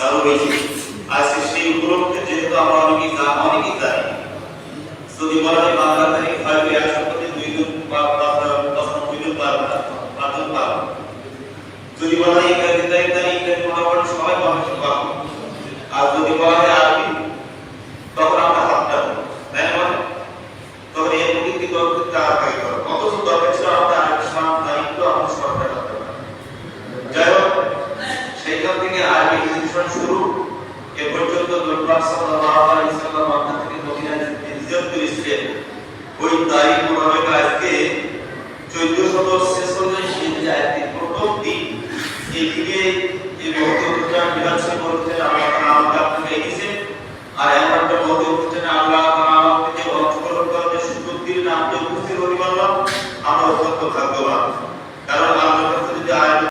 হয়েছে আজকে সেই উপলক্ষে যেহেতু আমরা অনেকেই যা অনেকেই যাই যদি বলা হয় বাংলা তারিখ হয়তো এক সপ্তাহে দুই দিন বা তখন দুই দিন পার পাঁচ পার যদি বলা হয় ইংরেজি তারিখ তাই ইংরেজি মোটামুটি সবাই মানুষ পাবো। আর যদি বলা হয় থেকে আরবি শুরু। এ পর্যন্ত সাল্লাল্লাহু আলাইহি সাল্লাম থেকে মদিনায় হিজরত করেছিলেন ওই তারিখ আজকে 1446 প্রথম দিন। এদিকে এই করতে আল্লাহ তাআলা আমাদের আর একটা মহতোটা আল্লাহ তাআলা অংশগ্রহণ সুযোগ দিলেন আমরা উপস্থিত আমরা অত্যন্ত ভাগ্যবান।